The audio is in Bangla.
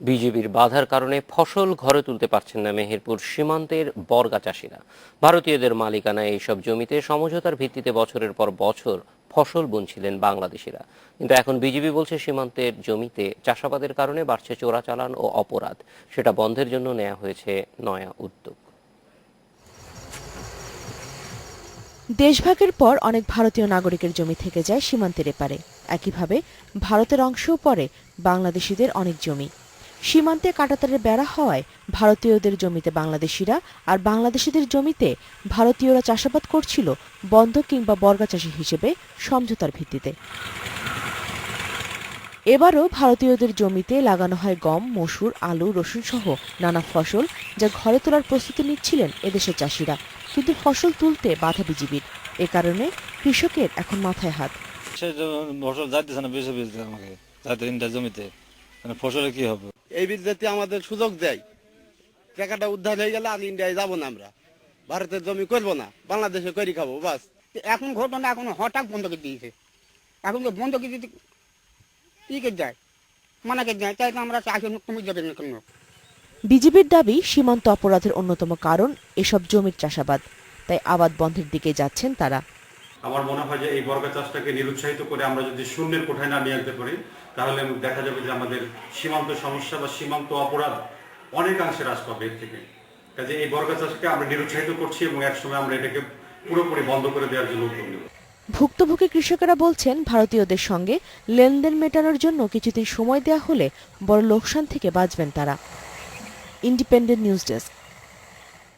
বিজেপির বাধার কারণে ফসল ঘরে তুলতে পারছেন না মেহেরপুর সীমান্তের বর্গা চাষিরা। ভারতীয়দের মালিকানায় এইসব জমিতে সমঝোতার ভিত্তিতে বছরের পর বছর ফসল বুনছিলেন বাংলাদেশিরা। কিন্তু এখন বিজেপি বলছে সীমান্তের জমিতে চাষাবাদের কারণে বাড়ছে চোরাচালান ও অপরাধ। সেটা বন্ধের জন্য নেওয়া হয়েছে নয়া উদ্যোগ। দেশভাগের পর অনেক ভারতীয় নাগরিকের জমি থেকে যায় সীমান্তের এপারে। একইভাবে ভারতের অংশও পড়ে বাংলাদেশিদের অনেক জমি। সীমান্তে কাটাতারের বেড়া হওয়ায় ভারতীয়দের জমিতে বাংলাদেশিরা আর বাংলাদেশিদের জমিতে ভারতীয়রা চাষাবাদ করছিল বন্ধ কিংবা বর্গা চাষি হিসেবে সমঝোতার ভিত্তিতে। এবারও ভারতীয়দের জমিতে লাগানো হয় গম, মসুর, আলু, রসুন সহ নানা ফসল যা ঘরে তোলার প্রস্তুতি নিচ্ছিলেন এদেশের চাষিরা। কিন্তু ফসল তুলতে বাধা বিজিবির। এ কারণে কৃষকের এখন মাথায় হাত। ফসল জমিতে। ফসলে কি হবে? এই বিল যদি আমাদের সুযোগ দেয়। টাকাটা উদ্ধার হয়ে গেলে আমি ইন্ডিয়ায় যাব না আমরা। ভারতের জমি করব না বাংলাদেশে করি খাব বাস। এখন ঘটনা এখন হঠাৎ বন্ধ করে দিয়েছে। এখন তো বন্ধ করে দিতে করে যায় মানা করে যায় তাই আমরা তুমি যাবে না কেন? বিজিবির দাবি সীমান্ত অপরাধের অন্যতম কারণ এসব জমির চাষাবাদ। তাই আবাদ বন্ধের দিকে যাচ্ছেন তারা। আমার মনে হয় যে এই বর্গা চাষটাকে নিরুৎসাহিত করে আমরা যদি শূন্যের কোঠায় না নিয়ে আসতে পারি, তাহলে দেখা যাবে যে আমাদের সীমান্ত সমস্যা বা সীমান্ত অপরাধ অনেকাংশে হ্রাস পাবে এর থেকে। কাজে এই বর্গা চাষকে আমরা নিরুৎসাহিত করছি এবং একসময় আমরা এটাকে পুরোপুরি বন্ধ করে দেওয়ার জন্য উদ্যোগ নেব। ভুক্তভোগী কৃষকেরা বলছেন, ভারতীয়দের সঙ্গে লেনদেন মেটানোর জন্য কিছুদিন সময় দেওয়া হলে বড় লোকসান থেকে বাঁচবেন তারা। Independent news desk